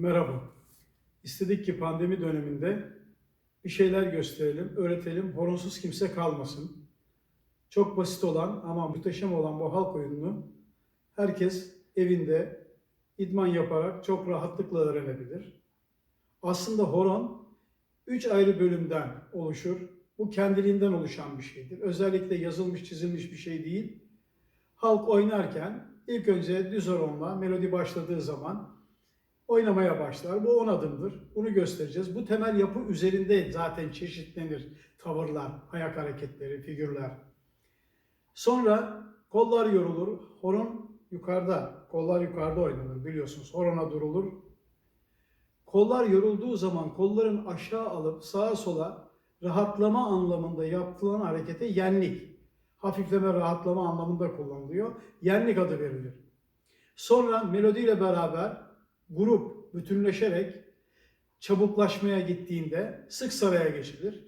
Merhaba. İstedik ki pandemi döneminde bir şeyler gösterelim, öğretelim, horonsuz kimse kalmasın. Çok basit olan ama muhteşem olan bu halk oyununu herkes evinde idman yaparak çok rahatlıkla öğrenebilir. Aslında horon üç ayrı bölümden oluşur. Bu kendiliğinden oluşan bir şeydir. Özellikle yazılmış, çizilmiş bir şey değil. Halk oynarken ilk önce düz horonla melodi başladığı zaman oynamaya başlar. Bu 10 adımdır. Bunu göstereceğiz. Bu temel yapı üzerinde zaten çeşitlenir tavırlar, ayak hareketleri, figürler. Sonra kollar yorulur. Horon yukarıda, kollar yukarıda oynanır biliyorsunuz. Horona durulur. Kollar yorulduğu zaman kolların aşağı alıp sağa sola rahatlama anlamında yapılan harekete yenlik. Hafifleme, rahatlama anlamında kullanılıyor. Yenlik adı verilir. Sonra melodiyle beraber grup bütünleşerek çabuklaşmaya gittiğinde sık saraya geçilir.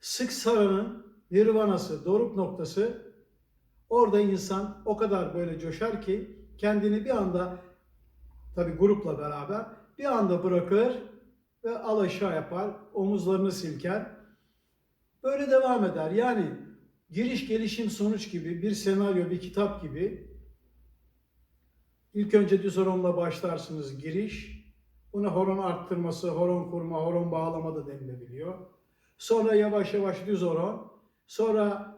Sık saranın nirvanası, doruk noktası orada insan o kadar böyle coşar ki kendini bir anda tabi grupla beraber bir anda bırakır ve al aşağı yapar, omuzlarını silker. Böyle devam eder. Yani giriş gelişim sonuç gibi bir senaryo, bir kitap gibi İlk önce düz horonla başlarsınız giriş. Buna horon arttırması, horon kurma, horon bağlama da denilebiliyor. Sonra yavaş yavaş düz horon. Sonra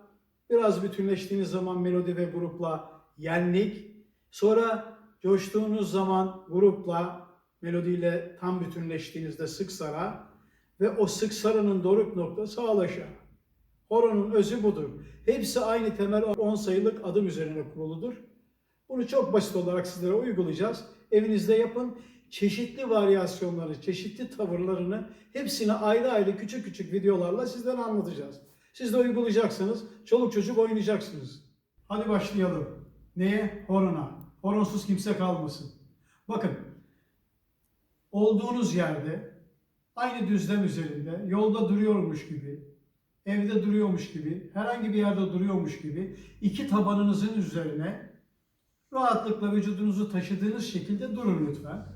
biraz bütünleştiğiniz zaman melodi ve grupla yenlik. Sonra coştuğunuz zaman grupla, melodiyle tam bütünleştiğinizde sık sara. Ve o sık saranın doruk noktası sağ aşağı. Horonun özü budur. Hepsi aynı temel 10 sayılık adım üzerine kuruludur. Bunu çok basit olarak sizlere uygulayacağız. Evinizde yapın. Çeşitli varyasyonları, çeşitli tavırlarını hepsini ayrı ayrı küçük küçük videolarla sizlere anlatacağız. Siz de uygulayacaksınız. Çoluk çocuk oynayacaksınız. Hadi başlayalım. Neye? Horona. Horonsuz kimse kalmasın. Bakın. Olduğunuz yerde aynı düzlem üzerinde yolda duruyormuş gibi, evde duruyormuş gibi, herhangi bir yerde duruyormuş gibi iki tabanınızın üzerine rahatlıkla vücudunuzu taşıdığınız şekilde durun lütfen.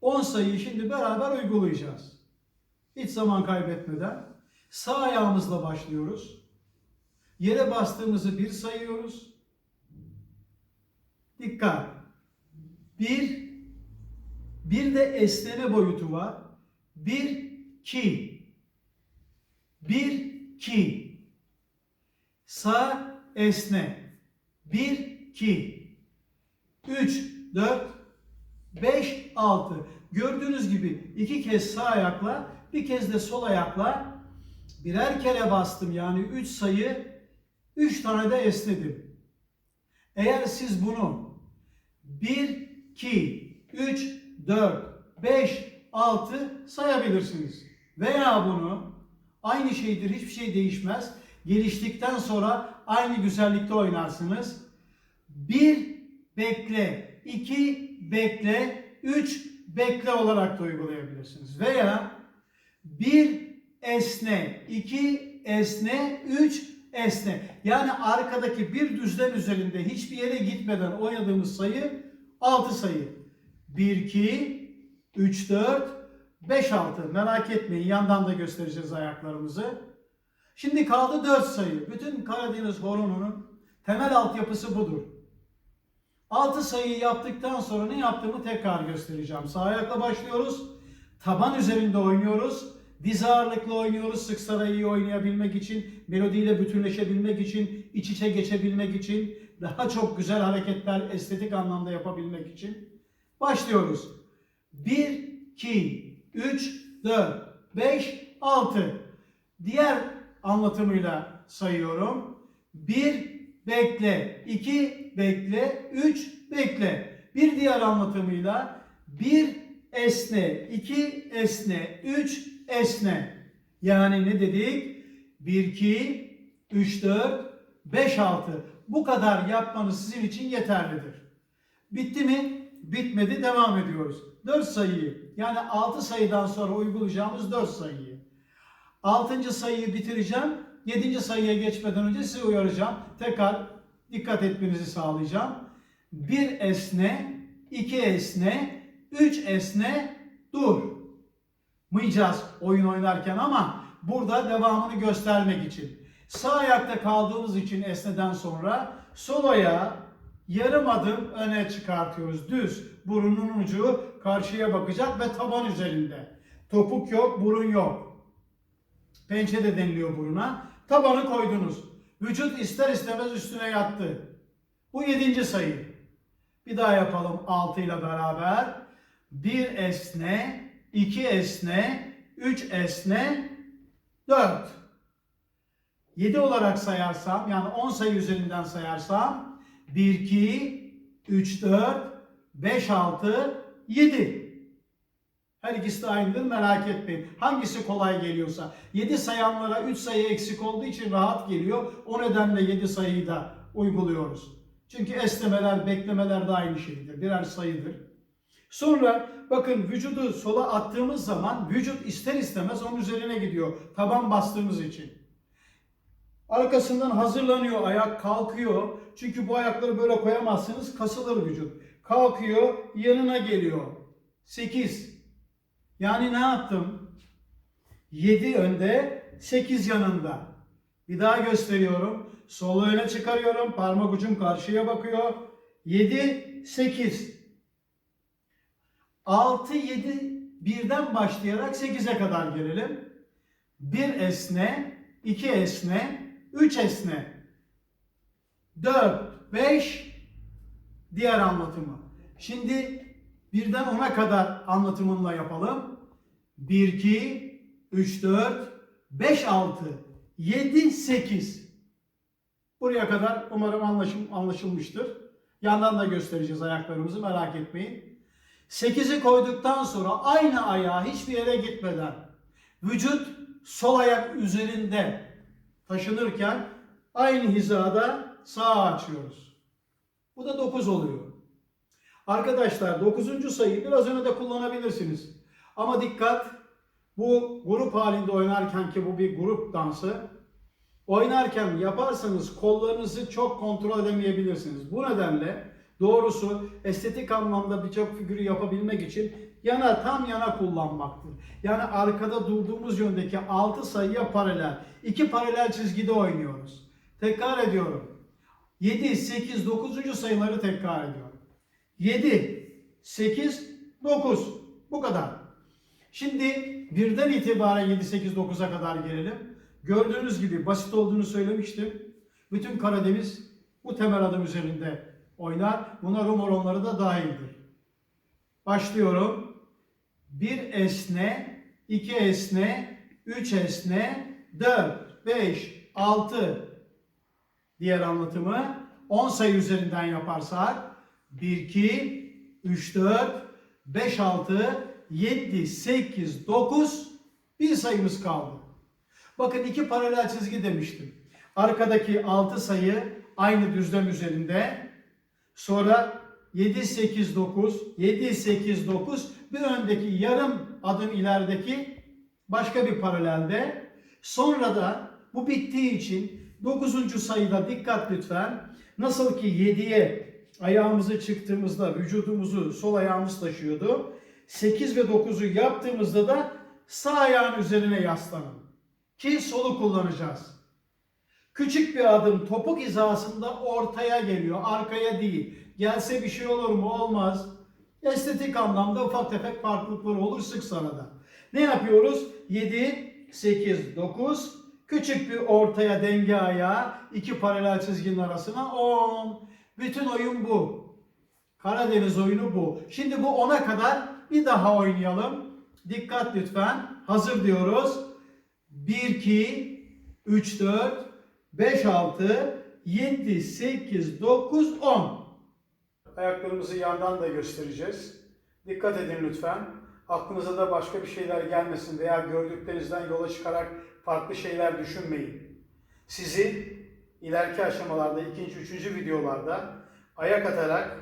10 sayıyı şimdi beraber uygulayacağız. Hiç zaman kaybetmeden sağ ayağımızla başlıyoruz. Yere bastığımızı bir sayıyoruz. Dikkat. Bir, bir de esneme boyutu var. Bir, ki. Bir, ki. Sağ esne. Bir, ki. 3, 4, 5, 6. Gördüğünüz gibi iki kez sağ ayakla, bir kez de sol ayakla birer kere bastım. Yani 3 sayı, 3 tane de esnedim. Eğer siz bunu 1, 2, 3, 4, 5, 6 sayabilirsiniz. Veya bunu aynı şeydir, hiçbir şey değişmez. Geliştikten sonra aynı güzellikte oynarsınız. 1 bekle, 2 bekle, 3 bekle olarak da uygulayabilirsiniz. Veya 1 esne, 2 esne, 3 esne. Yani arkadaki bir düzlem üzerinde hiçbir yere gitmeden oynadığımız sayı 6 sayı. 1, 2, 3, 4, 5, 6. Merak etmeyin yandan da göstereceğiz ayaklarımızı. Şimdi kaldı 4 sayı. Bütün Karadeniz horonunun temel altyapısı budur. 6 sayıyı yaptıktan sonra ne yaptığımı tekrar göstereceğim. Sağ ayakla başlıyoruz. Taban üzerinde oynuyoruz. Diz ağırlıklı oynuyoruz. Sık sarayı oynayabilmek için, melodiyle bütünleşebilmek için, iç içe geçebilmek için, daha çok güzel hareketler estetik anlamda yapabilmek için. Başlıyoruz. 1, 2, 3, 4, 5, 6. Diğer anlatımıyla sayıyorum. 1, bekle, 2 bekle, 3 bekle. Bir diğer anlatımıyla 1 esne, 2 esne, 3 esne. Yani ne dedik? 1 2 3 4 5 6. Bu kadar yapmanız sizin için yeterlidir. Bitti mi? Bitmedi. Devam ediyoruz. 4 sayıyı yani 6 sayıdan sonra uygulayacağımız 4 sayıyı. 6. sayıyı bitireceğim. 7. sayıya geçmeden önce sizi uyaracağım. Tekrar dikkat etmenizi sağlayacağım. Bir esne, iki esne, 3 esne, dur. Mayacağız oyun oynarken ama burada devamını göstermek için. Sağ ayakta kaldığımız için esneden sonra sol ayağı yarım adım öne çıkartıyoruz. Düz. Burunun ucu karşıya bakacak ve taban üzerinde. Topuk yok, burun yok. Pençe de deniliyor buruna. Tabanı koydunuz. Vücut ister istemez üstüne yattı. Bu yedinci sayı. Bir daha yapalım 6 ile beraber. 1 esne, 2 esne, 3 esne, 4. 7 olarak sayarsam yani 10 sayı üzerinden sayarsam 1, 2, 3, 4, 5, 6, 7. Her ikisi de aynıdır merak etmeyin. Hangisi kolay geliyorsa. 7 sayanlara 3 sayı eksik olduğu için rahat geliyor. O nedenle 7 sayıyı da uyguluyoruz. Çünkü esnemeler, beklemeler de aynı şeydir. Birer sayıdır. Sonra bakın vücudu sola attığımız zaman vücut ister istemez onun üzerine gidiyor. Taban bastığımız için. Arkasından hazırlanıyor ayak kalkıyor. Çünkü bu ayakları böyle koyamazsınız kasılır vücut. Kalkıyor yanına geliyor. 8. Yani ne yaptım? 7 önde 8 yanında. Bir daha gösteriyorum. Solu öne çıkarıyorum. Parmak ucum karşıya bakıyor. 7, 8. 6, 7, birden başlayarak 8'e kadar gelelim. 1 esne, 2 esne, 3 esne, 4, 5 diğer anlatımı. Şimdi birden 10'a kadar anlatımınla yapalım. 1, 2, 3, 4, 5, 6, 7, 8. Buraya kadar umarım anlaşım, anlaşılmıştır. Yandan da göstereceğiz ayaklarımızı merak etmeyin. 8'i koyduktan sonra aynı ayağa hiçbir yere gitmeden vücut sol ayak üzerinde taşınırken aynı hizada sağa açıyoruz. Bu da 9 oluyor. Arkadaşlar 9. sayıyı biraz öne de kullanabilirsiniz. Ama dikkat bu grup halinde oynarken ki bu bir grup dansı oynarken yaparsanız kollarınızı çok kontrol edemeyebilirsiniz. Bu nedenle doğrusu estetik anlamda birçok figürü yapabilmek için yana tam yana kullanmaktır. Yani arkada durduğumuz yöndeki 6 sayıya paralel. iki paralel çizgide oynuyoruz. Tekrar ediyorum. 7, 8, 9. sayıları tekrar ediyorum. 7, 8, 9. Bu kadar. Şimdi birden itibaren 7, 8, 9'a kadar gelelim. Gördüğünüz gibi basit olduğunu söylemiştim. Bütün Karadeniz bu temel adım üzerinde oynar. Buna Rum oranları da dahildir. Başlıyorum. 1 esne, 2 esne, 3 esne, 4, 5, 6 diğer anlatımı 10 sayı üzerinden yaparsak 1, 2, 3, 4, 5, 6, 7, 8, 9 bir sayımız kaldı. Bakın iki paralel çizgi demiştim. Arkadaki 6 sayı aynı düzlem üzerinde. Sonra 7, 8, 9, 7, 8, 9 bir öndeki yarım adım ilerideki başka bir paralelde. Sonra da bu bittiği için 9. sayıda dikkat lütfen. Nasıl ki 7'ye ayağımızı çıktığımızda vücudumuzu sol ayağımız taşıyordu. 8 ve 9'u yaptığımızda da sağ ayağın üzerine yaslanın. Ki solu kullanacağız. Küçük bir adım topuk hizasında ortaya geliyor, arkaya değil. Gelse bir şey olur mu? Olmaz. Estetik anlamda ufak tefek farklılıkları olur sık sırada. Ne yapıyoruz? 7, 8, 9. Küçük bir ortaya denge ayağı, iki paralel çizginin arasına 10. Bütün oyun bu. Karadeniz oyunu bu. Şimdi bu 10'a kadar bir daha oynayalım. Dikkat lütfen. Hazır diyoruz. 1, 2, 3, 4, 5, 6, 7, 8, 9, 10. Ayaklarımızı yandan da göstereceğiz. Dikkat edin lütfen. Aklınıza da başka bir şeyler gelmesin veya gördüklerinizden yola çıkarak farklı şeyler düşünmeyin. Sizi ileriki aşamalarda, ikinci, üçüncü videolarda ayak atarak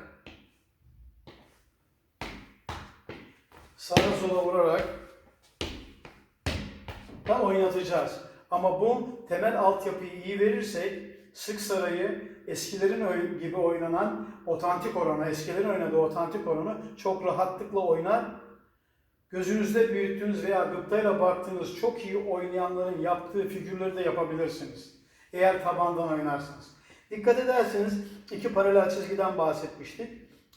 sağa sola vurarak da oynatacağız. Ama bu temel altyapıyı iyi verirsek Sık Sarayı eskilerin gibi oynanan otantik oranı, eskilerin oynadığı otantik oranı çok rahatlıkla oynar. Gözünüzde büyüttüğünüz veya gıptayla baktığınız çok iyi oynayanların yaptığı figürleri de yapabilirsiniz. Eğer tabandan oynarsanız. Dikkat ederseniz iki paralel çizgiden bahsetmiştik.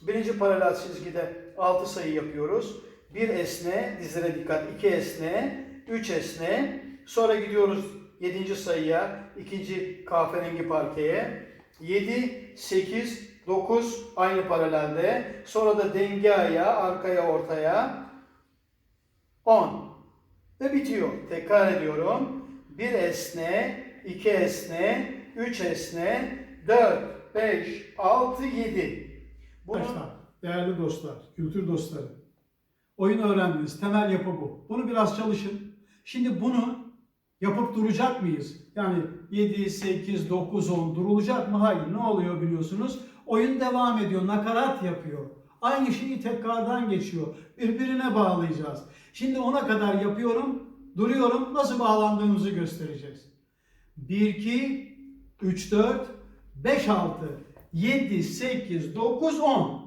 Birinci paralel çizgide 6 sayı yapıyoruz. Bir esne, dizlere dikkat, iki esne, üç esne. Sonra gidiyoruz 7. sayıya, ikinci kahverengi parkeye. 7, 8, 9 aynı paralelde. Sonra da denge ayağı arkaya ortaya. 10. Ve bitiyor. Tekrar ediyorum. 1 esne, 2 esne, 3 esne, 4, 5, 6, 7. Bunu Arkadaşlar, değerli dostlar, kültür dostları. Oyun öğrendiniz. Temel yapı bu. Bunu biraz çalışın. Şimdi bunu yapıp duracak mıyız? Yani 7, 8, 9, 10 durulacak mı? Hayır. Ne oluyor biliyorsunuz? Oyun devam ediyor. Nakarat yapıyor. Aynı şeyi tekrardan geçiyor. Birbirine bağlayacağız. Şimdi ona kadar yapıyorum. Duruyorum. Nasıl bağlandığımızı göstereceğiz. 1, 2, 3, 4, 5, 6, 7, 8, 9, 10.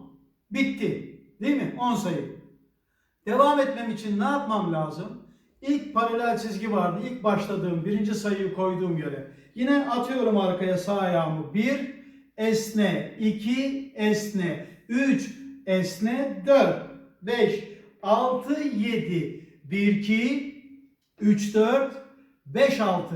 Bitti. Değil mi? 10 sayı. Devam etmem için ne yapmam lazım? İlk paralel çizgi vardı. İlk başladığım birinci sayıyı koyduğum yere. Yine atıyorum arkaya sağ ayağımı. 1 esne, 2 esne, 3 esne, 4, 5, 6, 7, 1, 2, 3, 4, 5, 6,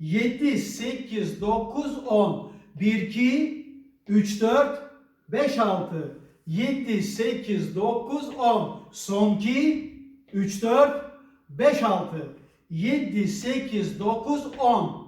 7, 8, 9, 10, 1, 2, 3, 4, 5, 6, 7, 8, 9, 10. Son 2, 3, 4, 5, 6, 7, 8, 9, 10.